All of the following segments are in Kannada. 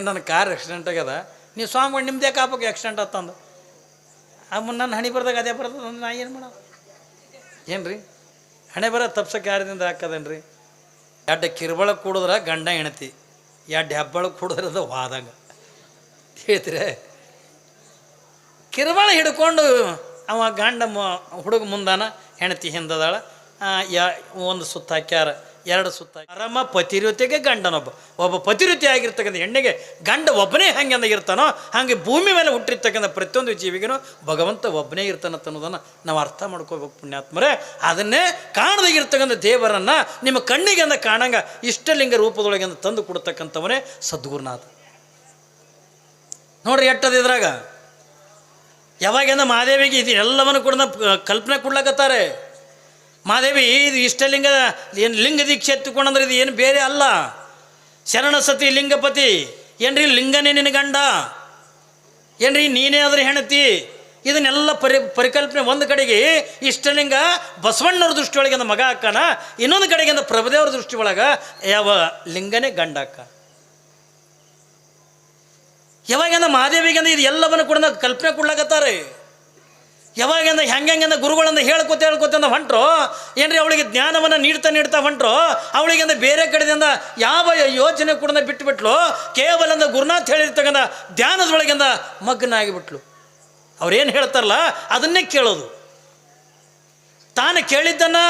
ನನ್ನ ಕಾರ್ ಆಕ್ಸಿಡೆಂಟ್ ಆಗ್ಯದ. ನೀವು ಸ್ವಾಮಿ ನಿಮ್ದೇ ಕಾಪಕ್ಕೆ ಆಕ್ಸಿಡೆಂಟ್ ಆತಂದು. ಆ ನನ್ನ ಹಣಿ ಬರ್ದಾಗ ಅದೇ ಬರ್ತದೆ ನಾ ಏನು ಮಾಡೋ ಏನು ರೀ ಹಣೆ ಬರ ತಪ್ಸಕ್ಕೆ ಯಾರದಿಂದ ಹಾಕದೇನು ರೀ ಕಿರುಬಳ ಕೂಡಿದ್ರೆ ಗಂಡ ಹೆಣತಿ ಎರಡು ಹೆಬ್ಬಳ ಕೂಡಿದ್ರೆ ಅದು ವಾದಂಗ. ಹೇಳ್ತೀರ? ಕಿರುಬಳ ಹಿಡ್ಕೊಂಡು ಅವ ಗಂಡ ಮ- ಹುಡುಗ ಮುಂದಾನ ಹೆಣತಿ ಹಿಂದದಾಳ ಯಾ ಒಂದು ಸುತ್ತ ಹಾಕ್ಯಾರ. ಎರಡು ಸುತ್ತ. ಪರಮ ಪತಿರುತಿಗೆ ಗಂಡನೊಬ್ಬ. ಒಬ್ಬ ಪತಿರುತಿ ಆಗಿರ್ತಕ್ಕಂಥ ಹೆಣ್ಣಿಗೆ ಗಂಡ ಒಬ್ಬನೇ ಹಂಗೆ ಇರ್ತಾನೋ, ಹಾಗೆ ಭೂಮಿ ಮೇಲೆ ಹುಟ್ಟಿರ್ತಕ್ಕಂಥ ಪ್ರತಿಯೊಂದು ಜೀವಿಗೂ ಭಗವಂತ ಒಬ್ಬನೇ ಇರ್ತಾನೆ ಅನ್ನೋದನ್ನು ನಾವು ಅರ್ಥ ಮಾಡ್ಕೋಬೇಕು ಪುಣ್ಯಾತ್ಮರೇ. ಅದನ್ನೇ ಕಾಣದಾಗಿರ್ತಕ್ಕಂಥ ದೇವರನ್ನ ನಿಮ್ಮ ಕಣ್ಣಿಗೆ ಅಂದ ಕಾಣಂಗ, ಇಷ್ಟಲಿಂಗ ರೂಪದೊಳಗೆ ತಂದು ಕೊಡ್ತಕ್ಕಂಥವನೇ ಸದ್ಗುರುನಾಥ. ನೋಡ್ರಿ ಎಟ್ಟದ ಇದ್ರಾಗ. ಯಾವಾಗಿಂದ ಮಹಾದೇವಿಗೆ ಇದು ಎಲ್ಲವನ್ನು ಕೂಡ ಕಲ್ಪನೆ ಕೊಡ್ಲಕತ್ತಾರೆ. ಮಹಾದೇವಿ ಇದು ಇಷ್ಟಲಿಂಗ ಏನು ಲಿಂಗ ದೀಕ್ಷೆ ಎತ್ತುಕೊಂಡಂದ್ರೆ ಇದು ಏನು ಬೇರೆ ಅಲ್ಲ. ಶರಣ ಸತಿ ಲಿಂಗಪತಿ, ಏನ್ರಿ ಲಿಂಗನೇ ನಿನ್ನ ಗಂಡ? ಏನ್ರಿ ನೀನೇ ಆದ್ರೆ ಹೆಣತಿ ಇದನ್ನೆಲ್ಲ ಪರಿ, ಪರಿಕಲ್ಪನೆ ಒಂದು ಕಡೆಗೆ ಇಷ್ಟಲಿಂಗ ಬಸವಣ್ಣವ್ರ ದೃಷ್ಟಿಯೊಳಗಿಂದ ಮಗ ಅಕ್ಕನ, ಇನ್ನೊಂದು ಕಡೆಗಿಂದ ಪ್ರಭುದೇವ್ರ ದೃಷ್ಟಿ ಒಳಗೆ ಯಾವ ಲಿಂಗನೇ ಗಂಡ ಅಕ್ಕ. ಯಾವಾಗಿಂದ ಮಹಾದೇವಿಗೆ ಇದು ಎಲ್ಲವನ್ನು ಕೂಡ ಕಲ್ಪನೆ ಕೊಡ್ಲಾಕತ್ತಾರೆ. ಯಾವಾಗಿಂದ ಹೆಂಗೆಂದ ಗುರುಗಳಿಂದ ಹೇಳ್ಕೊತ ಹೇಳ್ಕೊತಂದ ಹೊಂಟ್ರು, ಏನ್ರಿ ಅವಳಿಗೆ ಜ್ಞಾನವನ್ನು ನೀಡ್ತಾ ನೀಡ್ತಾ ಹೊಂಟ್ರು, ಅವಳಿಗಿಂದ ಬೇರೆ ಕಡೆದಿಂದ ಯಾವ ಯೋಚನೆ ಕೂಡ ಬಿಟ್ಟುಬಿಟ್ಲು ಕೇವಲ ಅಂದ ಗುರುನಾಥ್ ಹೇಳಿರ್ತಕ್ಕಂಥ ಧ್ಯಾನದೊಳಗಿಂದ ಮಗ್ನ ಆಗಿಬಿಟ್ಲು ಅವ್ರೇನು ಹೇಳ್ತಾರಲ್ಲ, ಅದನ್ನೇ ಕೇಳೋದು. ತಾನು ಕೇಳಿದ್ದನ್ನ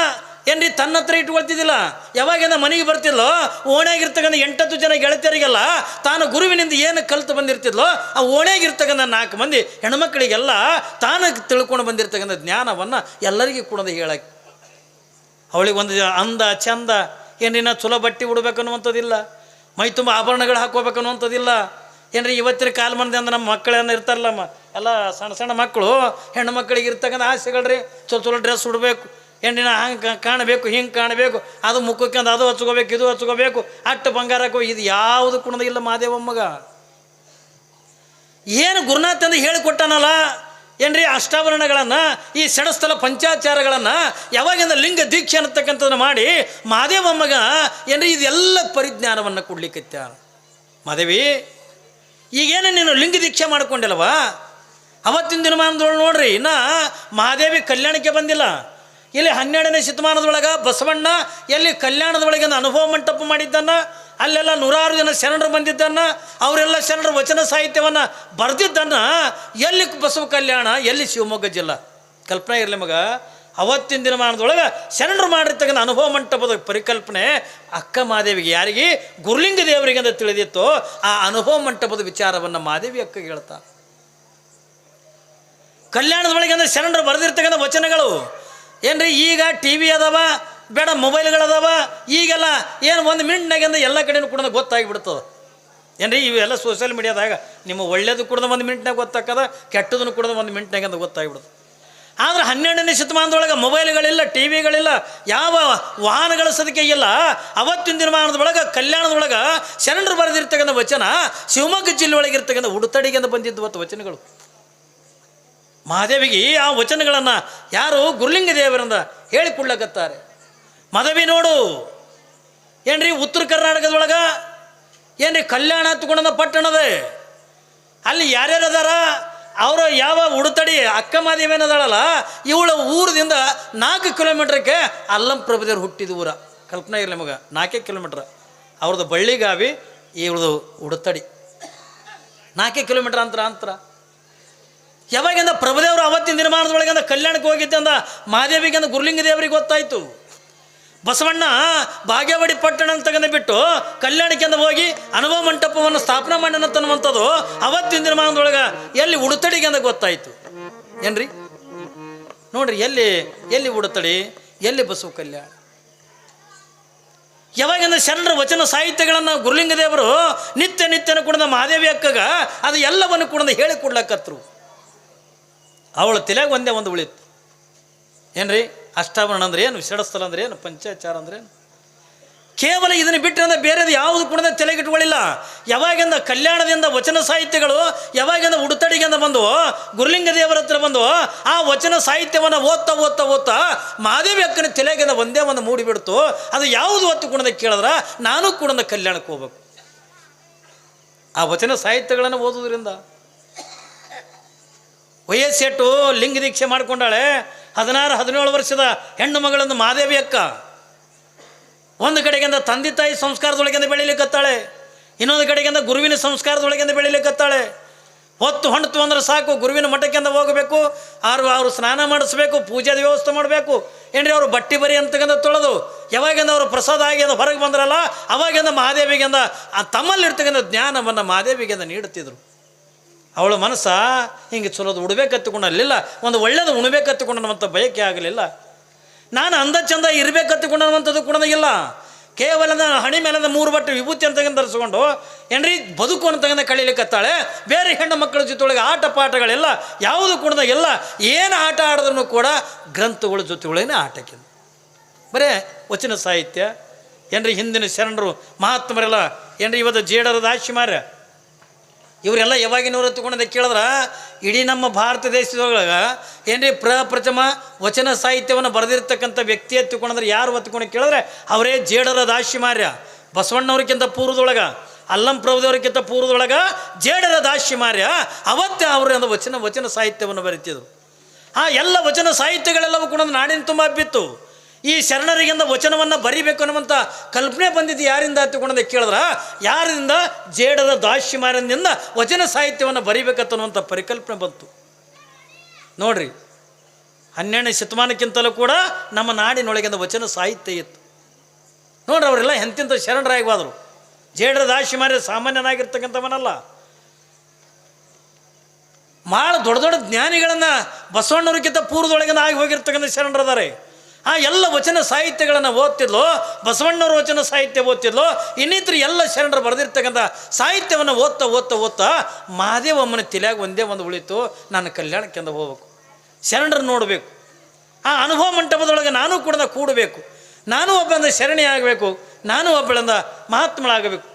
ಏನ್ರಿ ತನ್ನ ಹತ್ರ ಇಟ್ಕೊಳ್ತಿದ್ದಿಲ್ಲ ಯಾವಾಗಿಂದ ಮನೆಗೆ ಬರ್ತಿದ್ಲೋ? ಓಣ್ಯಾಗಿರ್ತಕ್ಕಂಥ ಎಂಟತ್ತು ಜನ ಗೆಳತಿಯರಿಗೆಲ್ಲ ತಾನು ಗುರುವಿನಿಂದ ಏನು ಕಲಿತು ಬಂದಿರ್ತಿದ್ಲೋ, ಆ ಓಣ್ಯಾಗಿರ್ತಕ್ಕಂಥ ನಾಲ್ಕು ಮಂದಿ ಹೆಣ್ಮಕ್ಳಿಗೆಲ್ಲ ತಾನು ತಿಳ್ಕೊಂಡು ಬಂದಿರ್ತಕ್ಕಂಥ ಜ್ಞಾನವನ್ನು ಎಲ್ಲರಿಗೂ ಕೂಡ ಹೇಳಕ್ಕೆ ಅವಳಿಗೆ ಒಂದು ಅಂದ, ಚಂದ, ಏನಿನ್ನ ಚಲೋ ಬಟ್ಟೆ ಉಡ್ಬೇಕನ್ನುವಂಥದ್ದಿಲ್ಲ ಮೈ ತುಂಬ ಆಭರಣಗಳು ಹಾಕೋಬೇಕನ್ನುವಂಥದ್ದಿಲ್ಲ ಏನ್ರಿ ಇವತ್ತಿನ ಕಾಲಮಾನದ ಅಂದ್ರೆ ನಮ್ಮ ಮಕ್ಕಳೇನ ಇರ್ತಾರಲ್ಲಮ್ಮ. ಎಲ್ಲ ಸಣ್ಣ ಸಣ್ಣ ಮಕ್ಕಳು ಹೆಣ್ಣು ಮಕ್ಕಳಿಗೆ ಇರ್ತಕ್ಕಂಥ ಆಸೆಗಳ್ರಿ. ಚಲೋ ಚಲೋ ಡ್ರೆಸ್ ಉಡಬೇಕು. ಹೆಣ್ಣಿನ ಹಂಗೆ ಕಾಣಬೇಕು, ಹಿಂಗೆ ಕಾಣಬೇಕು, ಅದು ಮುಖಕ್ಕೆ ಅದು ಹಚ್ಕೋಬೇಕು, ಇದು ಹಚ್ಕೋಬೇಕು, ಅಟ್ಟು ಬಂಗಾರಕ್ಕೂ ಇದು ಯಾವುದು ಕುಣದ ಇಲ್ಲ ಮಾದೇವಮ್ಮಗ ಏನು ಗುರುನಾಥ್ ಅಂತ ಹೇಳಿಕೊಟ್ಟನಲ್ಲ, ಏನ್ರಿ ಅಷ್ಟಾಭರಣಗಳನ್ನು, ಈ ಷಡಸ್ಥಲ ಪಂಚಾಚಾರಗಳನ್ನು, ಯಾವಾಗಿಂದ ಲಿಂಗ ದೀಕ್ಷೆ ಅನ್ನತಕ್ಕಂಥದ್ದನ್ನು ಮಾಡಿ ಮಾದೇವಮ್ಮಗ ಏನ್ರಿ ಇದೆಲ್ಲ ಪರಿಜ್ಞಾನವನ್ನು ಕೊಡ್ಲಿಕ್ಕತ್ತ ಮಾದೇವಿ, ಈಗೇನು ನೀನು ಲಿಂಗ ದೀಕ್ಷೆ ಮಾಡಿಕೊಂಡಿಲ್ವಾ? ಅವತ್ತಿನ ದಿನಮಾನದೊಳಗೆ ನೋಡ್ರಿ, ಇನ್ನು ಮಹಾದೇವಿ ಕಲ್ಯಾಣಕ್ಕೆ ಬಂದಿಲ್ಲ. ಇಲ್ಲಿ ಹನ್ನೆರಡನೇ ಶತಮಾನದೊಳಗೆ ಬಸವಣ್ಣ ಎಲ್ಲಿ ಕಲ್ಯಾಣದೊಳಗೆ ಒಂದು ಅನುಭವ ಮಂಟಪ ಮಾಡಿದ್ದನ್ನು, ಅಲ್ಲೆಲ್ಲ ನೂರಾರು ಜನ ಶರಣರು ಬಂದಿದ್ದನ್ನು, ಅವರೆಲ್ಲ ಶರಣರ ವಚನ ಸಾಹಿತ್ಯವನ್ನು ಬರೆದಿದ್ದನ್ನು ಎಲ್ಲಿ ಬಸವ ಕಲ್ಯಾಣ, ಎಲ್ಲಿ ಶಿವಮೊಗ್ಗ ಜಿಲ್ಲಾ? ಕಲ್ಪನೆ ಇರಲಿ ಮಗ, ಅವತ್ತಿನ ದಿನಮಾನದೊಳಗೆ ಶರಣರು ಮಾಡಿರ್ತಕ್ಕಂಥ ಅನುಭವ ಮಂಟಪದ ಪರಿಕಲ್ಪನೆ ಅಕ್ಕ ಮಾದೇವಿಗೆ. ಯಾರಿಗೆ? ಗುರುಲಿಂಗ ದೇವರಿಗೆ ಅಂತ ತಿಳಿದಿತ್ತು. ಆ ಅನುಭವ ಮಂಟಪದ ವಿಚಾರವನ್ನು ಮಾದೇವಿ ಅಕ್ಕ ಹೇಳ್ತಾ ಕಲ್ಯಾಣದೊಳಗೆ ಅಂದರೆ ಶರಣರು ಬರೆದಿರ್ತಕ್ಕಂಥ ವಚನಗಳು ಏನ್ರಿ ಈಗ ಟಿ ವಿ ಅದಾವ, ಬೇಡ ಮೊಬೈಲ್ಗಳದಾವ, ಈಗೆಲ್ಲ ಏನು ಒಂದು ಮಿನಿಟ್ನಾಗಿಂದ ಎಲ್ಲ ಕಡೆನೂ ಕೂಡ ಗೊತ್ತಾಗಿಬಿಡ್ತದೆ ಏನ್ರಿ ಇವೆಲ್ಲ ಸೋಷಿಯಲ್ ಮೀಡಿಯಾದಾಗ ನಿಮ್ಮ ಒಳ್ಳೇದು ಕೂಡ ಒಂದು ಮಿನಿಟ್ನಾಗ ಗೊತ್ತಾಕದ ಕೆಟ್ಟದನ್ನು ಕೂಡ ಒಂದು ಮಿನಿಟ್ನಾಗಿಂದ ಗೊತ್ತಾಗಿಬಿಡ್ತದೆ ಆದ್ರೆ ಹನ್ನೆರಡನೇ ಶತಮಾನದೊಳಗೆ ಮೊಬೈಲ್ಗಳಿಲ್ಲ ಟಿ ವಿಗಳಿಲ್ಲ ಯಾವ ವಾಹನಗಳ ಸದಕ್ಕೆ ಇಲ್ಲ, ಅವತ್ತಿನ ದಿನಮಾನದೊಳಗೆ, ಕಲ್ಯಾಣದೊಳಗೆ ಶರಣರು ಬರೆದಿರ್ತಕ್ಕಂಥ ವಚನ, ಶಿವಮೊಗ್ಗ ಜಿಲ್ಲೆ ಒಳಗಿರ್ತಕ್ಕಂಥ ಉಡುತಡಿಗೆಂದು ಬಂದಿದ್ದು ಅವತ್ತು ವಚನಗಳು. ಮಹಾದೇವಿಗೆ ಆ ವಚನಗಳನ್ನು ಯಾರು ಗುರುಲಿಂಗ ದೇವರಿಂದ ಹೇಳಿಕೊಳ್ಳಕತ್ತಾರೆ. ಮದವಿ ನೋಡು. ಏನ್ರಿ ಉತ್ತರ ಕರ್ನಾಟಕದೊಳಗೆ? ಏನ್ರಿ ಕಲ್ಯಾಣ ಹತ್ಕೊಂಡ ಪಟ್ಟಣದ? ಅಲ್ಲಿ ಯಾರ್ಯಾರು ಅದಾರ? ಅವರು ಯಾವ ಉಡುತಡಿ ಅಕ್ಕ ಮಾದೇವಿ ಏನದಾಳಲ್ಲ, ಇವಳ ಊರದಿಂದ ನಾಲ್ಕು ಕಿಲೋಮೀಟ್ರಕ್ಕೆ ಅಲ್ಲಂ ಪ್ರಭುದೇವ್ರು ಹುಟ್ಟಿದ ಊರ. ಕಲ್ಪನೆ ಇರಲಿ ನಮಗೆ, ನಾಲ್ಕೇ ಕಿಲೋಮೀಟ್ರ್. ಅವ್ರದ್ದು ಬಳ್ಳಿಗಾವಿ ಇವಳದು ಉಡುತಡಿ. ನಾಲ್ಕೇ ಕಿಲೋಮೀಟ್ರ್ ಅಂತರ ಅಂತರ. ಯಾವಾಗಿಂದ ಪ್ರಭುದೇವರು ಅವತ್ತಿನ ನಿರ್ಮಾಣದೊಳಗಿಂದ ಕಲ್ಯಾಣಕ್ಕೆ ಹೋಗಿದ್ದೆ ಅಂದ ಮಹಾದೇವಿಗೆ ಅಂದ ಗುರುಲಿಂಗ ದೇವರಿಗೆ ಗೊತ್ತಾಯಿತು. ಬಸವಣ್ಣ ಭಾಗ್ಯವಾಡಿ ಪಟ್ಟಣ ತಗೊಂಡು ಬಿಟ್ಟು ಕಲ್ಯಾಣಕ್ಕೆ ಅಂದ ಹೋಗಿ ಅನುಭವ ಮಂಟಪವನ್ನು ಸ್ಥಾಪನೆ ಮಾಡೋಣ ತನ್ನುವಂಥದ್ದು ಅವತ್ತಿನ ನಿರ್ಮಾಣದೊಳಗೆ ಎಲ್ಲಿ ಉಡುತಡಿಗೆ ಅಂದ ಗೊತ್ತಾಯಿತು. ಏನ್ರಿ? ನೋಡ್ರಿ, ಎಲ್ಲಿ ಎಲ್ಲಿ ಉಡುತಡಿ, ಎಲ್ಲಿ ಬಸವ ಕಲ್ಯಾಣ? ಯಾವಾಗಿಂದ ಶರಣರ ವಚನ ಸಾಹಿತ್ಯಗಳನ್ನು ಗುರುಲಿಂಗ ದೇವರು ನಿತ್ಯ ನಿತ್ಯನ ಕುಡಿದ ಮಹಾದೇವಿ ಅಕ್ಕಗ ಅದು ಎಲ್ಲವನ್ನು ಹೇಳಿ ಹೇಳಿಕೊಡ್ಲಕ್ಕತ್ರು ಅವಳ ತಲೆಗೆ ಒಂದೇ ಒಂದು ಉಳಿತು ಏನ್ರಿ? ಅಷ್ಟಾಭರಣ ಅಂದ್ರೆ ಏನು? ವಿಷಡಸ್ಥಲ ಅಂದ್ರೆ ಏನು? ಪಂಚಾಚಾರ ಅಂದ್ರೆ ಏನು? ಕೇವಲ ಇದನ್ನು ಬಿಟ್ಟರೆ ಅಂದ್ರೆ ಬೇರೆದು ಯಾವುದು ಕೂಡ ತಲೆಗಿಟ್ಕೊಳ್ಳಿಲ್ಲ ಯಾವಾಗಿಂದ ಕಲ್ಯಾಣದಿಂದ ವಚನ ಸಾಹಿತ್ಯಗಳು, ಯಾವಾಗಿಂದ ಉಡುತಡಿಗೆಂದ ಬಂದು ಗುರುಲಿಂಗ ದೇವರ ಹತ್ರ ಬಂದು ಆ ವಚನ ಸಾಹಿತ್ಯವನ್ನು ಓದ್ತಾ ಓದ್ತಾ ಓದ್ತಾ ಮಹಾದೇವಿ ಅಕ್ಕನ ತಲೆಗಿಂದ ಒಂದೇ ಒಂದು ಮೂಡಿಬಿಡ್ತು ಅದು ಯಾವುದು ಹೊತ್ತು ಕೂಡ ಕೇಳಿದ್ರೆ ನಾನು ಕೂಡ ಕಲ್ಯಾಣಕ್ಕೆ ಹೋಗ್ಬೇಕು. ಆ ವಚನ ಸಾಹಿತ್ಯಗಳನ್ನು ಓದೋದ್ರಿಂದ ವಯಸ್ಸೆಟ್ಟು ಲಿಂಗ ದೀಕ್ಷೆ ಮಾಡಿಕೊಂಡಾಳೆ, ಹದಿನಾರು, ಹದಿನೇಳು ವರ್ಷದ ಹೆಣ್ಣು ಮಗಳನ್ನು ಮಾದೇವಿ ಅಕ್ಕ. ಒಂದು ಕಡೆಗಿಂದ ತಂದೆ ತಾಯಿ ಸಂಸ್ಕಾರದೊಳಗಿಂದ ಬೆಳಿಲಿಕ್ಕತ್ತಾಳೆ, ಇನ್ನೊಂದು ಕಡೆಗಿಂದ ಗುರುವಿನ ಸಂಸ್ಕಾರದೊಳಗಿಂದ ಬೆಳಿಲಿಕ್ಕತ್ತಾಳೆ. ಹೊತ್ತು ಹೊಣ್ತು ಅಂದ್ರೆ ಸಾಕು, ಗುರುವಿನ ಮಠಕ್ಕಿಂದ ಹೋಗಬೇಕು, ಆರು ಅವರು ಸ್ನಾನ ಮಾಡಿಸ್ಬೇಕು ಪೂಜೆದ ವ್ಯವಸ್ಥೆ ಮಾಡಬೇಕು. ಏನ್ರಿ ಅವರು ಬಟ್ಟಿ ಬರಿ ಅಂತಕ್ಕಂಥ ತೊಳೆದು, ಯಾವಾಗಿಂದ ಅವರು ಪ್ರಸಾದ ಆಗಿ ಅದು ಹೊರಗೆ ಬಂದ್ರಲ್ಲ, ಅವಾಗಿಂದ ಮಹಾದೇವಿಗಿಂದ ಆ ತಮ್ಮಲ್ಲಿರ್ತಕ್ಕಂಥ ಜ್ಞಾನವನ್ನು ಮಹಾದೇವಿಗಿಂದ ನೀಡುತ್ತಿದ್ರು. ಅವಳ ಮನಸ್ಸ ಹಿಂಗೆ ಚಲೋದು ಉಡ್ಬೇಕತ್ತುಕೊಂಡಲ್ಲಿಲ್ಲ ಒಂದು ಒಳ್ಳೇದು ಉಣ್ಬೇಕತ್ತುಕೊಂಡಂಥ ಬಯಕೆ ಆಗಲಿಲ್ಲ. ನಾನು ಅಂದ ಚಂದ ಇರಬೇಕತ್ತುಕೊಂಡಂಥದ್ದು ಕೂಡ ಇಲ್ಲ. ಕೇವಲ ನಾನು ಹಣಿ ಮೇಲೆ ಮೂರು ಬಟ್ಟೆ ವಿಭೂತಿ ಅಂತ ಧರಿಸ್ಕೊಂಡು, ಏನ್ರಿ ಬದುಕು ಅಂತಕ್ಕಂಥ ಕಳೀಲಿಕ್ಕತ್ತಾಳೆ ಬೇರೆ ಹೆಣ್ಣು ಮಕ್ಕಳ ಜೊತೆಯೊಳಗೆ ಆಟ ಪಾಠಗಳೆಲ್ಲ, ಯಾವುದು ಕೂಡ ಎಲ್ಲ ಏನು ಆಟ ಆಡಿದ್ರು ಕೂಡ ಗ್ರಂಥಗಳ ಜೊತೆಗಳೇನೆ ಆಟಕ್ಕಿಂತ ಬರೇ ವಚನ ಸಾಹಿತ್ಯ. ಏನ್ರಿ ಹಿಂದಿನ ಶರಣರು ಮಹಾತ್ಮರೆಲ್ಲ, ಏನ್ರಿ ಇವತ್ತು ಜೇಡರ ದಾಶಿಮಾರ್ಯ ಇವರೆಲ್ಲ ಯಾವಾಗಿನವರು ತಗೊಂಡದ ಕೇಳಿದ್ರೆ, ಇಡೀ ನಮ್ಮ ಭಾರತ ದೇಶದೊಳಗೆ ಏನ್ರಿ ಪ್ರಪ್ರಥಮ ವಚನ ಸಾಹಿತ್ಯವನ್ನು ಬರೆದಿರ್ತಕ್ಕಂಥ ವ್ಯಕ್ತಿ ಎತ್ತುಕೊಂಡ್ರೆ ಯಾರು ಹೊತ್ಕೊಂಡು ಕೇಳಿದ್ರೆ, ಅವರೇ ಜೇಡರ ದಾಶಿಮಾರ್ಯ ಬಸವಣ್ಣವ್ರಿಗಿಂತ ಪೂರ್ವದೊಳಗೆ, ಅಲ್ಲಂ ಪ್ರಭುದವ್ರಿಗಿಂತ ಪೂರ್ವದೊಳಗೆ ಜೇಡರ ದಾಶಿಮಾರ್ಯ ಅವತ್ತೇ ಅವರು ವಚನ ವಚನ ಸಾಹಿತ್ಯವನ್ನು ಬರೀತಿದ್ರು. ಆ ಎಲ್ಲ ವಚನ ಸಾಹಿತ್ಯಗಳೆಲ್ಲವೂ ಕೂಡ ನಾಡಿನ ತುಂಬ ಹಬ್ಬಿತ್ತು ಈ ಶರಣರಿಗಿಂದ ವಚನವನ್ನು ಬರಿಬೇಕು ಅನ್ನುವಂಥ ಕಲ್ಪನೆ ಬಂದಿದ್ದು ಯಾರಿಂದ ಹತ್ತುಕೊಂಡೆ ಕೇಳಿದ್ರ? ಯಾರಿಂದ? ಜೇಡದ ದಾಶಿಮಾರದಿಂದ ವಚನ ಸಾಹಿತ್ಯವನ್ನು ಬರಿಬೇಕತ್ತನ್ನುವಂಥ ಪರಿಕಲ್ಪನೆ ಬಂತು. ನೋಡ್ರಿ, ಹನ್ನೆರಡನೇ ಶತಮಾನಕ್ಕಿಂತಲೂ ಕೂಡ ನಮ್ಮ ನಾಡಿನೊಳಗಿಂದ ವಚನ ಸಾಹಿತ್ಯ ಇತ್ತು. ನೋಡ್ರಿ, ಅವರೆಲ್ಲ ಎಂತಿಂಥ ಶರಣರಾಗಿ ಹೋದರು ಜೇಡರ ದಾಶಿಮಾರ ಸಾಮಾನ್ಯನಾಗಿರ್ತಕ್ಕಂಥವನಲ್ಲ. ಭಾಳ ದೊಡ್ಡ ದೊಡ್ಡ ಜ್ಞಾನಿಗಳನ್ನು ಬಸವಣ್ಣವ್ರಿಗಿಂತ ಪೂರ್ವದೊಳಗಿಂದ ಆಗಿ ಹೋಗಿರ್ತಕ್ಕಂಥ ಶರಣರದಾರೆ. ಆ ಎಲ್ಲ ವಚನ ಸಾಹಿತ್ಯಗಳನ್ನು ಓದ್ತಿದ್ಲು ಬಸವಣ್ಣವ್ರ ವಚನ ಸಾಹಿತ್ಯ ಓದ್ತಿದ್ಲು, ಇನ್ನಿತರ ಎಲ್ಲ ಶರಣರು ಬರೆದಿರ್ತಕ್ಕಂಥ ಸಾಹಿತ್ಯವನ್ನು ಓದ್ತಾ ಓದ್ತಾ ಓದ್ತಾ ಮಹಾದೇವಮ್ಮನ ತಲೆಯಾಗ ಒಂದೇ ಒಂದು ಉಳಿತು, ನಾನು ಕಲ್ಯಾಣಕ್ಕೆಂದು ಹೋಗ್ಬೇಕು. ಶರಣರು ನೋಡಬೇಕು. ಆ ಅನುಭವ ಮಂಟಪದೊಳಗೆ ನಾನು ಕೂಡ ಕೂಡಬೇಕು. ನಾನು ಒಬ್ಬಂದ ಶರಣಿ ಆಗಬೇಕು, ನಾನು ಒಬ್ಬಳಿಂದ ಮಹಾತ್ಮಳಾಗಬೇಕು.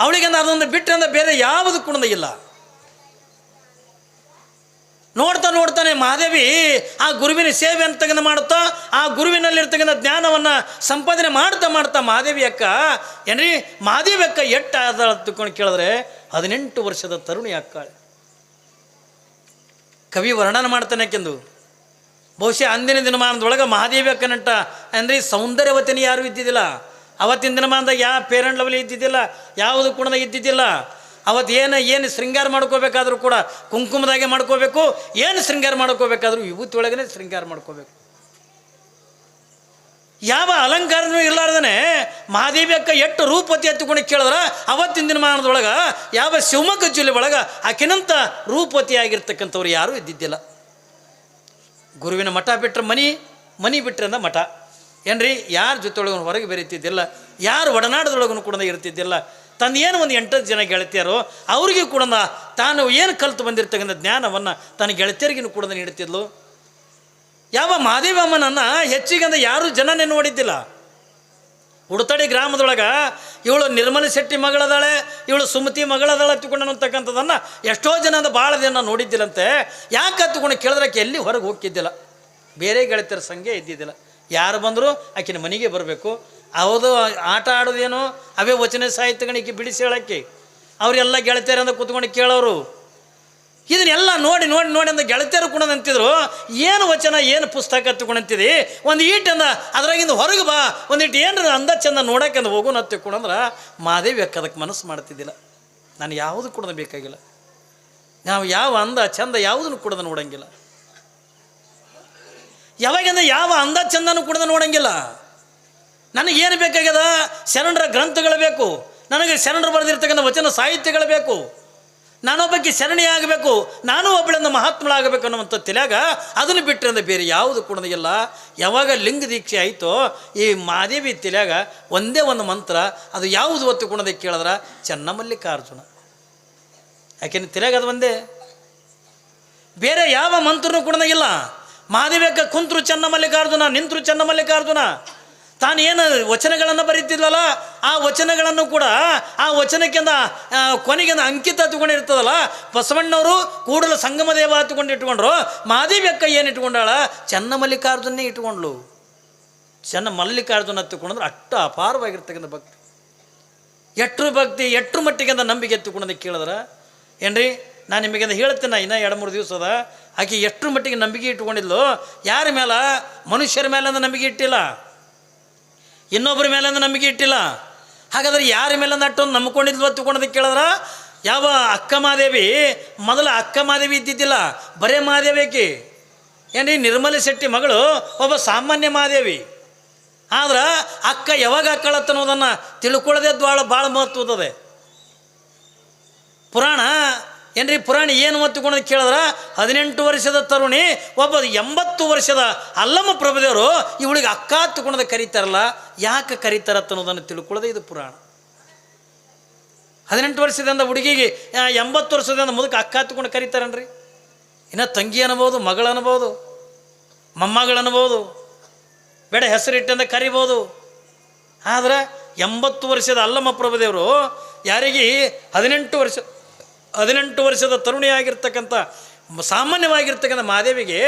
ಅವಳಿಗೆ ಅದೊಂದು ಬಿಟ್ಟರೆ ಬೇರೆ ಯಾವುದು ಕೂಡ ಇಲ್ಲ. ನೋಡ್ತಾ ನೋಡ್ತಾನೆ ಮಹಾದೇವಿ, ಆ ಗುರುವಿನ ಸೇವೆ ತೆಗೆದು ಮಾಡುತ್ತಾ, ಆ ಗುರುವಿನಲ್ಲಿರ್ತಕ್ಕಂಥ ಜ್ಞಾನವನ್ನು ಸಂಪಾದನೆ ಮಾಡ್ತಾ ಮಾಡ್ತಾ ಮಹಾದೇವಿ ಅಕ್ಕ, ಏನ್ರಿ? ಮಹಾದೇವಿ ಅಕ್ಕ ಎಟ್ಟು ಆದ ತಿಳ್ಕೊಂಡು ಕೇಳಿದ್ರೆ, ಹದಿನೆಂಟು ವರ್ಷದ ತರುಣಿ ಅಕ್ಕಾಳೆ ಕವಿ ವರ್ಣನ ಮಾಡ್ತಾನೆ ಯಾಕೆಂದು ಬಹುಶಃ ಅಂದಿನ ದಿನಮಾನದೊಳಗೆ ಮಹಾದೇವಿ ಅಕ್ಕನಂಟ, ಅಂದರೆ ಸೌಂದರ್ಯವತಿನಿ ಯಾರೂ ಇದ್ದಿದ್ದಿಲ್ಲ. ಅವತ್ತಿನ ದಿನಮಾನದಾಗ ಯಾವ ಪೇರೆಂಟ್ ಲೆವೆಲ್ ಇದ್ದಿದ್ದಿಲ್ಲ, ಯಾವುದು ಕೂಡ ಇದ್ದಿದ್ದಿಲ್ಲ. ಅವತ್ತು ಏನು ಏನು ಶೃಂಗಾರ ಮಾಡ್ಕೋಬೇಕಾದ್ರೂ ಕೂಡ ಕುಂಕುಮದಾಗೆ ಮಾಡ್ಕೋಬೇಕು, ಏನು ಶೃಂಗಾರ ಮಾಡ್ಕೋಬೇಕಾದ್ರೂ ವಿಭೂತಿ ಒಳಗನೆ ಶೃಂಗಾರ ಮಾಡ್ಕೋಬೇಕು. ಯಾವ ಅಲಂಕಾರನೂ ಇರಲಾರ್ದೇ ಮಹಾದೇವಿ ಅಕ್ಕ ಎಷ್ಟು ರೂಪತಿ ಎತ್ತುಕೊಂಡು ಕೇಳಿದ್ರೆ, ಅವತ್ತಿನ ದಿನಮಾನದೊಳಗೆ ಯಾವ ಶಿವಮೊಗ್ಗ ಜಿಲ್ಲೆ ಒಳಗೆ ಆಕಿನಂತ ರೂಪತಿ ಆಗಿರ್ತಕ್ಕಂಥವ್ರು ಯಾರೂ ಇದ್ದಿದ್ದಿಲ್ಲ. ಗುರುವಿನ ಮಠ ಬಿಟ್ಟರೆ ಮನಿ ಮನಿ ಬಿಟ್ಟರೆ ಮಠ. ಏನ್ರಿ, ಯಾರ ಜೊತೆಯೊಳಗೂ ಹೊರಗೆ ಬೆರೀತಿದ್ದಿಲ್ಲ, ಯಾರು ಒಡನಾಡದೊಳಗೂ ಕೂಡ ಇರ್ತಿದ್ದಿಲ್ಲ. ತನ್ನ ಏನು ಒಂದು ಎಂಟು ಜನ ಗೆಳತಿಯರು, ಅವ್ರಿಗೆ ಕೂಡ ತಾನು ಏನು ಕಲಿತು ಬಂದಿರ್ತಕ್ಕಂಥ ಜ್ಞಾನವನ್ನು ತನ್ನ ಗೆಳತಿಯರಿಗೂ ಕೂಡ ನೀಡುತ್ತಿದ್ಲು ಯಾವ ಮಾದೇವಮ್ಮನನ್ನು ಹೆಚ್ಚಿಗೆ ಯಾರೂ ಜನನೇ ನೋಡಿದ್ದಿಲ್ಲ. ಉಡುತಡಿ ಗ್ರಾಮದೊಳಗೆ ಇವಳು ನಿರ್ಮಲ ಶೆಟ್ಟಿ ಮಗಳದಾಳೆ, ಇವಳು ಸುಮತಿ ಮಗಳದಾಳೆ ಹತ್ತಿಕೊಂಡು ಅಂತಕ್ಕಂಥದ್ದನ್ನು ಎಷ್ಟೋ ಜನ ಅದು ಭಾಳ ದಿನ ನೋಡಿದ್ದಿಲ್ಲಂತೆ. ಯಾಕೆ ಹತ್ತುಕೊಂಡು ಕೇಳಿದ್ರಕ್ಕೆ ಎಲ್ಲಿ ಹೊರಗೆ ಹೋಗ್ತಿದ್ದಿಲ್ಲ. ಬೇರೆ ಗೆಳತಿಯರ ಸಂಖ್ಯೆ ಇದ್ದಿದ್ದಿಲ್ಲ. ಯಾರು ಬಂದರೂ ಆಕಿನ ಮನೆಗೆ ಬರಬೇಕು. ಹೌದು, ಆಟ ಆಡೋದೇನು? ಅವೇ ವಚನ ಸಾಹಿತ್ಯಗಳಿಗೆ ಬಿಡಿಸಿ ಹೇಳೋಕ್ಕೆ. ಅವರೆಲ್ಲ ಗೆಳತಿಯರಿಂದ ಕೂತ್ಕೊಂಡು ಕೇಳೋರು. ಇದನ್ನೆಲ್ಲ ನೋಡಿ ನೋಡಿ ನೋಡಿ ಅಂದ ಗೆಳತಿಯರು ಕೂಡ ಅಂತಿದ್ರು, ಏನು ವಚನ, ಏನು ಪುಸ್ತಕ ಹತ್ತುಕೊಂಡಂತಿದಿ ಒಂದು ಈಟಂದ ಅದ್ರಾಗಿಂದ ಹೊರಗೆ ಬಾ. ಒಂದಿಟ್ಟು ಏನು ಅಂದ ಚಂದ ನೋಡಕ್ಕೆ ಅಂದ ಹೋಗೋಣ ಹತ್ತಿಕೊಂಡಂದ್ರೆ ಮಾದೇವಿ ಅಕ್ಕದಕ್ಕೆ ಮನಸ್ಸು ಮಾಡ್ತಿದ್ದಿಲ್ಲ. ನಾನು ಯಾವುದು ಕೂಡ ಬೇಕಾಗಿಲ್ಲ. ನಾವು ಯಾವ ಅಂದ ಚಂದ ಯಾವುದನ್ನು ಕೂಡ ನೋಡಂಗಿಲ್ಲ. ಯಾವಾಗಿಂದ ಯಾವ ಅಂದ ಚಂದನೂ ಕೂಡ ನೋಡಂಗಿಲ್ಲ. ನನಗೇನು ಬೇಕಾಗ್ಯದ? ಶರಣರ ಗ್ರಂಥಗಳು ಬೇಕು. ನನಗೆ ಶರಣರು ಬರೆದಿರ್ತಕ್ಕಂಥ ವಚನ ಸಾಹಿತ್ಯಗಳು ಬೇಕು. ನಾನೊಬ್ಬಕ್ಕೆ ಶರಣಿ ಆಗಬೇಕು. ನಾನು ಒಬ್ಬಳಿಂದ ಮಹಾತ್ಮಳಾಗಬೇಕು ಅನ್ನುವಂಥ ತಲೆಯಾಗ ಅದನ್ನು ಬಿಟ್ಟರೆ ಅಂದರೆ ಬೇರೆ ಯಾವುದು ಕೂಡ ಯಾವಾಗ ಲಿಂಗ ದೀಕ್ಷೆ ಆಯಿತೋ ಈ ಮಾದೇವಿ ತಲೆಯಾಗ ಒಂದೇ ಒಂದು ಮಂತ್ರ, ಅದು ಯಾವುದು ಒತ್ತು ಕುಣದಕ್ಕೆ ಕೇಳಿದ್ರೆ, ಚೆನ್ನಮಲ್ಲಿಕಾರ್ಜುನ. ಯಾಕೆಂದ್ರೆ ತಲೆಯಾಗ ಅದು ಒಂದೇ? ಬೇರೆ ಯಾವ ಮಂತ್ರನೂ ಕೂಡ ಇಲ್ಲ. ಮಹಾದೇವಕ್ಕ ಕುಂತ್ರು ಚೆನ್ನಮಲ್ಲಿಕಾರ್ಜುನ, ನಿಂತರು ಚೆನ್ನಮಲ್ಲಿಕಾರ್ಜುನ. ತಾನು ಏನು ವಚನಗಳನ್ನು ಬರೀತಿದ್ವಲ್ಲ ಆ ವಚನಗಳನ್ನು ಕೂಡ, ಆ ವಚನಕ್ಕಿಂತ ಕೊನೆಗಿಂದ ಅಂಕಿತ ತಗೊಂಡಿರ್ತದಲ್ಲ, ಬಸವಣ್ಣವರು ಕೂಡಲ ಸಂಗಮ ದೇವ ಹತ್ಕೊಂಡು ಇಟ್ಕೊಂಡ್ರು ಮಾದೇವಿಯಕ್ಕ ಏನು ಇಟ್ಕೊಂಡಾಳ? ಚೆನ್ನಮಲ್ಲಿಕಾರ್ಜುನೇ ಇಟ್ಕೊಂಡ್ಳು. ಚೆನ್ನ ಮಲ್ಲಿಕಾರ್ಜುನ ತಗೊಂಡ್ರೆ ಅಷ್ಟು ಅಪಾರವಾಗಿರ್ತಕ್ಕಂಥ ಭಕ್ತಿ. ಎಟ್ರು ಭಕ್ತಿ, ಎಟ್ರ ಮಟ್ಟಿಗೆ ಅಂತ ನಂಬಿಕೆ ಎತ್ತುಕೊಂಡಂದು ಕೇಳಿದ್ರೆ? ಏನ್ರಿ, ನಾನು ನಿಮಗೆ ಹೇಳ್ತೇನೆ, ಇನ್ನೂ ಎರಡು ಮೂರು ದಿವಸ ಅದ. ಆಕೆ ಎಷ್ಟ್ರ ಮಟ್ಟಿಗೆ ನಂಬಿಕೆ ಇಟ್ಕೊಂಡಿದ್ಲು. ಯಾರ ಮೇಲೆ ಮನುಷ್ಯರ ಮೇಲೆ ನಂಬಿಕೆ ಇಟ್ಟಿಲ್ಲ. ಇನ್ನೊಬ್ಬರ ಮೇಲೆ ಅಂದ ನಂಬಿಕೆ ಇಟ್ಟಿಲ್ಲ. ಹಾಗಾದ್ರೆ ಯಾರ ಮೇಲೆ ಅಟ್ಟೊಂದು ನಂಬ್ಕೊಂಡಿದ್ಲು ತಿಳ್ಕೊಳೋದಕ್ಕೆ ಕೇಳಿದ್ರ, ಯಾವ ಅಕ್ಕ ಮಾದೇವಿ, ಮೊದಲ ಅಕ್ಕ ಮಾದೇವಿ ಇದ್ದಿದ್ದಿಲ್ಲ, ಬರೇ ಮಾದೇವಿಕಿ ಏನು ಏನ್ರಿ, ನಿರ್ಮಲ ಶೆಟ್ಟಿ ಮಗಳು ಒಬ್ಬ ಸಾಮಾನ್ಯ ಮಾದೇವಿ. ಆದ್ರೆ ಅಕ್ಕ ಯಾವಾಗ ಅನ್ನೋದನ್ನು ತಿಳ್ಕೊಳ್ಳೋದೇ ಭಾಳ ಭಾಳ ಮಹತ್ವದ ಪುರಾಣ ಏನ್ರಿ ಪುರಾಣ ಏನು ಒತ್ತುಕೊಂಡು ಕೇಳಿದ್ರ? ಹದಿನೆಂಟು ವರ್ಷದ ತರುಣಿ, ಒಬ್ಬ ಎಂಬತ್ತು ವರ್ಷದ ಅಲ್ಲಮ್ಮ ಪ್ರಭುದೇವರು ಇವಳಿಗೆ ಅಕ್ಕ ಹತ್ತುಕೊಂಡದ ಕರೀತಾರಲ್ಲ, ಯಾಕೆ ಕರೀತಾರತ್ತ ಅನ್ನೋದನ್ನು ತಿಳ್ಕೊಳ್ಳೋದೇ ಇದು ಪುರಾಣ. ಹದಿನೆಂಟು ವರ್ಷದಿಂದ ಹುಡುಗಿಗೆ ಎಂಬತ್ತು ವರ್ಷದಿಂದ ಮುದಕ್ಕೆ ಅಕ್ಕ ಹತ್ಕೊಂಡು ಕರೀತಾರನ್ರಿ? ಇನ್ನು ತಂಗಿ ಅನ್ಬೋದು, ಮಗಳು ಅನ್ಬೋದು, ಮೊಮ್ಮಗಳು ಅನ್ಬೋದು, ಬೇಡ ಹೆಸರಿಟ್ಟಂದ ಕರಿಬೋದು. ಆದ್ರೆ ಎಂಬತ್ತು ವರ್ಷದ ಅಲ್ಲಮ್ಮ ಪ್ರಭುದೇವರು ಯಾರಿಗೆ ಹದಿನೆಂಟು ವರ್ಷ ಹದಿನೆಂಟು ವರ್ಷದ ತರುಣಿಯಾಗಿರ್ತಕ್ಕಂಥ ಸಾಮಾನ್ಯವಾಗಿರ್ತಕ್ಕಂಥ ಮಾದೇವಿಗೆ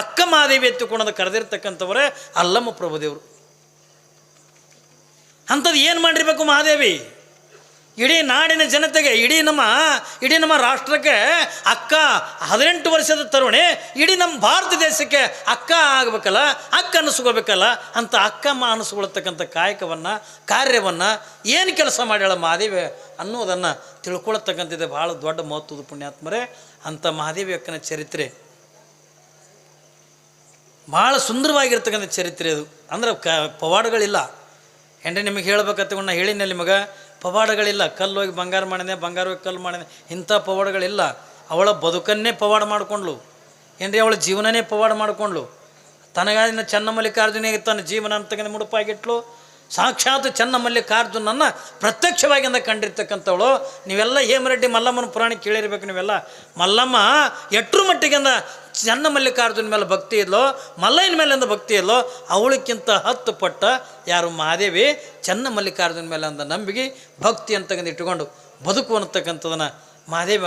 ಅಕ್ಕ ಮಾದೇವಿ ಎತ್ತಿಕೊಂಡು ಕರೆದಿರ್ತಕ್ಕಂಥವರೇ ಅಲ್ಲಮ್ಮ ಪ್ರಭುದೇವರು. ಅಂಥದ್ದು ಏನು ಮಾಡಿರಬೇಕು ಮಹಾದೇವಿ ಇಡೀ ನಾಡಿನ ಜನತೆಗೆ, ಇಡೀ ನಮ್ಮ ಇಡೀ ನಮ್ಮ ರಾಷ್ಟ್ರಕ್ಕೆ ಅಕ್ಕ ಹದಿನೆಂಟು ವರ್ಷದ ತರುಣಿ, ಇಡೀ ನಮ್ಮ ಭಾರತ ದೇಶಕ್ಕೆ ಅಕ್ಕ ಆಗಬೇಕಲ್ಲ, ಅಕ್ಕ ಅನಿಸ್ಕೋಬೇಕಲ್ಲ ಅಂತ ಅಕ್ಕಮ್ಮ ಅನಿಸ್ಕೊಳ್ತಕ್ಕಂಥ ಕಾಯಕವನ್ನು, ಕಾರ್ಯವನ್ನು ಏನು ಕೆಲಸ ಮಾಡ್ಯಾಳ ಮಹಾದೇವಿ ಅನ್ನೋದನ್ನು ತಿಳ್ಕೊಳ್ತಕ್ಕಂಥದ್ದು ಭಾಳ ದೊಡ್ಡ ಮಹತ್ವದ ಪುಣ್ಯಾತ್ಮರೇ ಅಂಥ ಮಹಾದೇವಿ ಅಕ್ಕನ ಚರಿತ್ರೆ. ಭಾಳ ಸುಂದರವಾಗಿರ್ತಕ್ಕಂಥ ಚರಿತ್ರೆ ಅದು. ಅಂದ್ರೆ ಕ, ಪವಾಡಗಳಿಲ್ಲ. ಹೆಂಡ್ರೆ ನಿಮಗೆ ಹೇಳ್ಬೇಕಂತ ನಾ ಹೇಳಿನಲ್ಲಿ ನಿಮಗೆ? ಪವಾಡಗಳಿಲ್ಲ. ಕಲ್ಲು ಹೋಗಿ ಬಂಗಾರ ಮಾಡಿದೆ, ಬಂಗಾರ ಹೋಗಿ ಕಲ್ಲು ಮಾಡಿದೆ. ಇಂಥ ಪವಾಡಗಳಿಲ್ಲ. ಅವಳ ಬದುಕನ್ನೇ ಪವಾಡ ಮಾಡಿಕೊಂಡ್ಳು. ಏನ್ರಿ ಅವಳ ಜೀವನನೇ ಪವಾಡ ಮಾಡಿಕೊಂಡ್ಳು. ತನಗಾದಿನ ಚನ್ನಮಲ್ಲಿಕಾರ್ಜುನಿಗೆ ತನ್ನ ಜೀವನ ಅಂತಕ್ಕಂಥ ಮುಡುಪಾಗಿಟ್ಲು. ಸಾಕ್ಷಾತ್ ಚನ್ನಮಲ್ಲಿಕಾರ್ಜುನನ್ನ ಪ್ರತ್ಯಕ್ಷವಾಗಿಂದ ಕಂಡಿರ್ತಕ್ಕಂಥವಳು. ನೀವೆಲ್ಲ ಹೇಮರೆಡ್ಡಿ ಮಲ್ಲಮ್ಮನ ಪುರಾಣ ಕೇಳಿರ್ಬೇಕು ನೀವೆಲ್ಲ. ಮಲ್ಲಮ್ಮ ಎಟ್ರು ಮಟ್ಟಿಗಿಂದ ಚೆನ್ನಮಲ್ಲಿಕಾರ್ಜುನ ಮೇಲೆ ಭಕ್ತಿ ಇದ್ಲೋ, ಮಲ್ಲಯ್ಯನ ಮೇಲಿಂದ ಭಕ್ತಿ ಇದ್ಲೋ. ಅವಳಕ್ಕಿಂತ ಹತ್ತು ಪಟ್ಟ ಯಾರು ಮಹಾದೇವಿ ಚೆನ್ನಮಲ್ಲಿಕಾರ್ಜುನ ಮೇಲೆ ಅಂದ ನಂಬಿಕೆ, ಭಕ್ತಿ ಅಂತಕ್ಕಂಥ ಇಟ್ಟುಕೊಂಡು ಬದುಕು ಅನ್ನತಕ್ಕಂಥದನ್ನು ಮಹಾದೇವ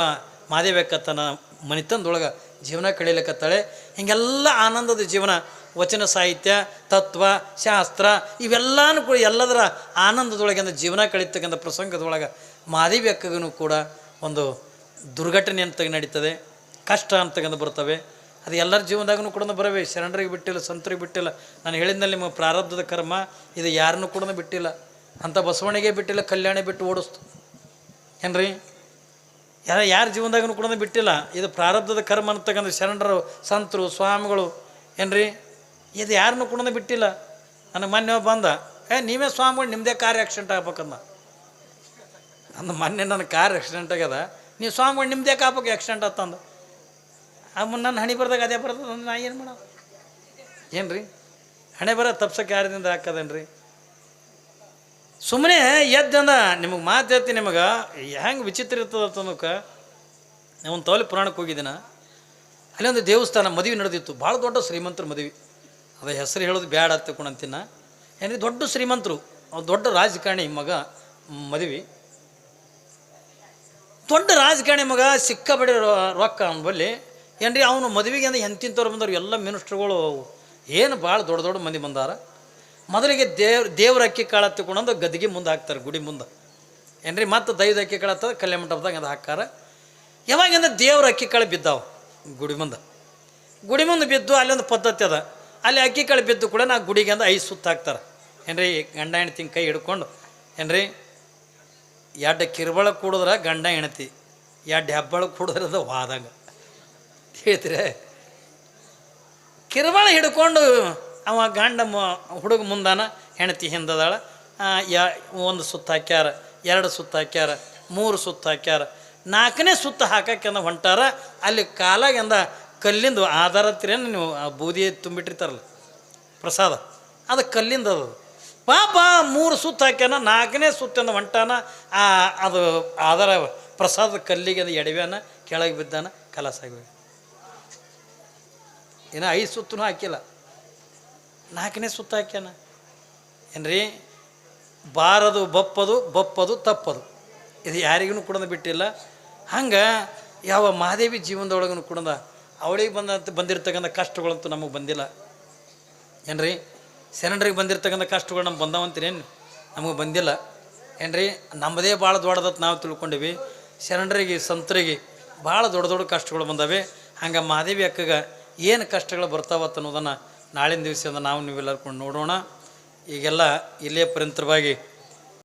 ಮಹಾದೇವಕ್ಕತ್ತನ ಮನಿತನದೊಳಗೆ ಜೀವನ ಕಳೀಲಿಕ್ಕತ್ತಾಳೆ ಹಿಂಗೆಲ್ಲ ಆನಂದದ ಜೀವನ ವಚನ ಸಾಹಿತ್ಯ, ತತ್ವ, ಶಾಸ್ತ್ರ ಇವೆಲ್ಲನೂ ಕೂಡ ಎಲ್ಲದರ ಆನಂದದೊಳಗೆ ಅಂದರೆ ಜೀವನ ಕಳೀತಕ್ಕಂಥ ಪ್ರಸಂಗದೊಳಗೆ ಮಾದೇವಿ ಅಕ್ಕಗೂ ಕೂಡ ಒಂದು ದುರ್ಘಟನೆ ಅಂತ ನಡೀತದೆ, ಕಷ್ಟ ಅಂತಕ್ಕಂಥ ಬರ್ತವೆ. ಅದು ಎಲ್ಲರ ಜೀವನದಾಗೂ ಕೂಡ ಬರವೆ. ಶರಣರಿಗೆ ಬಿಟ್ಟಿಲ್ಲ, ಸಂತರಿಗೆ ಬಿಟ್ಟಿಲ್ಲ. ನಾನು ಹೇಳಿದ್ನಲ್ಲಿ ನಿಮ್ಮ ಪ್ರಾರಬ್ಧದ ಕರ್ಮ, ಇದು ಯಾರನ್ನು ಕೂಡ ಬಿಟ್ಟಿಲ್ಲ. ಅಂಥ ಬಸವಣಿಗೆ ಬಿಟ್ಟಿಲ್ಲ, ಕಲ್ಯಾಣ ಬಿಟ್ಟು ಓಡಿಸ್ತು. ಏನ್ರಿ? ಯಾರ ಯಾರ ಜೀವನದಾಗೂ ಕೂಡ ಬಿಟ್ಟಿಲ್ಲ. ಇದು ಪ್ರಾರಬ್ಧದ ಕರ್ಮ ಅಂತಕ್ಕಂಥ ಶರಣರು, ಸಂತರು, ಸ್ವಾಮಿಗಳು. ಏನ್ರಿ? ಇದು ಯಾರನ್ನು ಕೂಡ ಬಿಟ್ಟಿಲ್ಲ. ನನಗೆ ಮೊನ್ನೆ ಬಂದ, ಏ, ನೀವೇ ಸ್ವಾಮಿಗಳು ನಿಮ್ಮದೇ ಕಾರ್ ಆಕ್ಸಿಡೆಂಟ್ ಆಗ್ಬೇಕಂದ. ಅಂದ ಮೊನ್ನೆ ನನ್ನ ಕಾರ್ ಆ್ಯಕ್ಸಿಡೆಂಟ್ ಆಗ್ಯದ. ನೀವು ಸ್ವಾಮಿಗಳು ನಿಮ್ಮದೇ ಆಗ್ಬೇಕು ಆಕ್ಸಿಡೆಂಟ್ ಆತಂದ ಮುನ್ನ ನನ್ನ ಹಣಿ ಬರ್ದಾಗ ಅದೇ ಬರ್ತದೆ ನಾ ಏನು ಮಾಡ ಏನು ರೀ ಹಣೆ ಬರ ತಪ್ಸಕ್ಕೆ ಯಾರದಿಂದ ರೀ ಸುಮ್ಮನೆ ಎದ್ದಂದ ನಿಮಗೆ ಮಾತು ಹೇಳ್ತೀನಿ ನಿಮಗೆ, ಹೆಂಗೆ ವಿಚಿತ್ರ ಇರ್ತದ ತನಕ ಒಂದು ತೋಲಿ ಪುರಾಣಕ್ಕೆ ಹೋಗಿದ್ದೀನ. ಅಲ್ಲಿ ಒಂದು ದೇವಸ್ಥಾನ ಮದುವೆ ನಡೆದಿತ್ತು. ಭಾಳ ದೊಡ್ಡ ಶ್ರೀಮಂತರ ಮದುವೆ. ಅದ ಹೆಸರು ಹೇಳೋದು ಬ್ಯಾಡ ಅಂತಿನ ಏನ್ರಿ ದೊಡ್ಡ ಶ್ರೀಮಂತರು ದೊಡ್ಡ ರಾಜಕಾರಣಿ ಮಗ ಮದುವೆ. ದೊಡ್ಡ ರಾಜಕಾರಣಿ ಮಗ ರೊ- ರೊಕ್ಕ ಅವನ ಬಲ್ಲಿ ಏನ್ರಿ ಅವನು ಮದುವೆಗೆ ಅಂದ್ರೆ ಎಂತಿಂಥವ್ರು ಬಂದವರು ಎಲ್ಲ ಮಿನಿಸ್ಟ್ರುಗಳು ಏನು ಭಾಳ ದೊಡ್ಡ ದೊಡ್ಡ ಮಂದಿ ಬಂದಾರ. ಮೊದಲಿಗೆ ದೇವ್ರ ದೇವ್ರ ಅಕ್ಕಿ ಕಾಳು ಹತ್ತಿಕೊಂಡಂದು ಗದ್ದಿಗೆ ಮುಂದೆ ಹಾಕ್ತಾರೆ, ಗುಡಿ ಮುಂದೆ. ಏನ್ರಿ ಮತ್ತು ದೈವದ ಅಕ್ಕಿ ಕಾಳು ಹತ್ತದ, ಕಲ್ಯಾಣ ಮಂಟಪದಾಗ ಅದು ಹಾಕ್ತಾರೆ ಯಾವಾಗಿಂದ ದೇವ್ರ ಅಕ್ಕಿ ಕಾಳು ಬಿದ್ದಾವೆ, ಗುಡಿ ಮುಂದೆ. ಗುಡಿ ಮುಂದೆ ಬಿದ್ದು ಅಲ್ಲೊಂದು ಪದ್ಧತಿ ಅದ. ಅಲ್ಲಿ ಅಕ್ಕಿ ಕಾಳು ಬಿದ್ದು ಕೂಡ ನಾ ಗುಡಿಗೆ ಅಂದ ಐದು ಸುತ್ತ ಹಾಕ್ತಾರೆ. ಏನ್ರಿ, ಗಂಡ ಹೆಣ್ತಿನ ಕೈ ಹಿಡ್ಕೊಂಡು, ಏನ್ರಿ, ಎರಡು ಕಿರುಬಳ ಕೂಡಿದ್ರೆ ಗಂಡ ಹೆಣ್ತಿ ಎರಡು ಹೆಬ್ಬಳ ಕೂಡಿದ್ರೆ ಅದು ವಾದಂಗ. ಹೇಳ್ತೀರಿ ಕಿರುಬಳ ಹಿಡ್ಕೊಂಡು ಅವ ಗಂಡ ಮ, ಹುಡುಗ ಮುಂದಾನ ಹೆಣತಿ ಹಿಂದದಾಳ ಒಂದು ಸುತ್ತ ಹಾಕ್ಯಾರ, ಎರಡು ಸುತ್ತ ಹಾಕ್ಯಾರ, ಮೂರು ಸುತ್ತ ಹಾಕ್ಯಾರ, ನಾಲ್ಕನೇ ಸುತ್ತ ಹಾಕಕ್ಕೆ ಹೊಂಟಾರ, ಅಲ್ಲಿ ಕಾಲಾಗಿಂದ ಕಲ್ಲಿಂದು ಆಧಾರ ಹತ್ತಿರೇನು ನೀವು ಆ ಬೂದಿ ತುಂಬಿಟ್ಟಿರ್ತಾರಲ್ಲ, ಪ್ರಸಾದ, ಅದು ಕಲ್ಲಿಂದ ಅದು. ಪಾಪ ಮೂರು ಸುತ್ತ ಹಾಕ್ಯಾನ, ನಾಲ್ಕನೇ ಸುತ್ತಿಂದ ಹೊಂಟಾನ ಆ, ಅದು ಆಧಾರ ಪ್ರಸಾದ ಕಲ್ಲಿಗೆ ಅದು ಎಡವ್ಯಾನ, ಕೆಳಗೆ ಬಿದ್ದಾನ ಕಲಸಾಗಿ ಏನ ಐದು ಸುತ್ತೂ ಹಾಕಿಲ್ಲ. ನಾಲ್ಕನೇ ಸುತ್ತ ಹಾಕ್ಯಾನ. ಏನ್ರಿ? ಬಾರದು ಬಪ್ಪದು ಬಪ್ಪದು ತಪ್ಪದು. ಇದು ಯಾರಿಗೂ ಕೂಡ ಬಿಟ್ಟಿಲ್ಲ. ಹಂಗೆ ಯಾವ ಮಹಾದೇವಿ ಜೀವನದೊಳಗೂ ಕೂಡ ಅವಳಿಗೆ ಬಂದಂತ, ಬಂದಿರತಕ್ಕಂಥ ಕಷ್ಟಗಳಂತೂ ನಮಗೆ ಬಂದಿಲ್ಲ. ಏನ್ರಿ? ಶರಣರಿಗೆ ಬಂದಿರತಕ್ಕಂಥ ಕಷ್ಟಗಳು ನಮ್ಗೆ ಬಂದಾವಂತೀರೇನು ನಮಗೆ ಬಂದಿಲ್ಲ. ಏನ್ರಿ? ನಮ್ಮದೇ ಭಾಳ ದೊಡ್ಡದತ್ ನಾವು ತಿಳ್ಕೊಂಡಿವಿ. ಶರಣರಿಗೆ, ಸಂತರಿಗೆ ಭಾಳ ದೊಡ್ಡ ದೊಡ್ಡ ಕಷ್ಟಗಳು ಬಂದವೆ. ಹಂಗೆ ಮಾದೇವಿ ಅಕ್ಕಗೆ ಏನು ಕಷ್ಟಗಳು ಬರ್ತಾವತ್ತ ಅನ್ನೋದನ್ನು ನಾಳಿನ ದಿವಸದಿಂದ ನಾವು ನೀವೆಲ್ಲರೂ ಕೊಂಡು ನೋಡೋಣ. ಈಗೆಲ್ಲ ಇಲ್ಲೇ ಪರ್ಯಂತರವಾಗಿ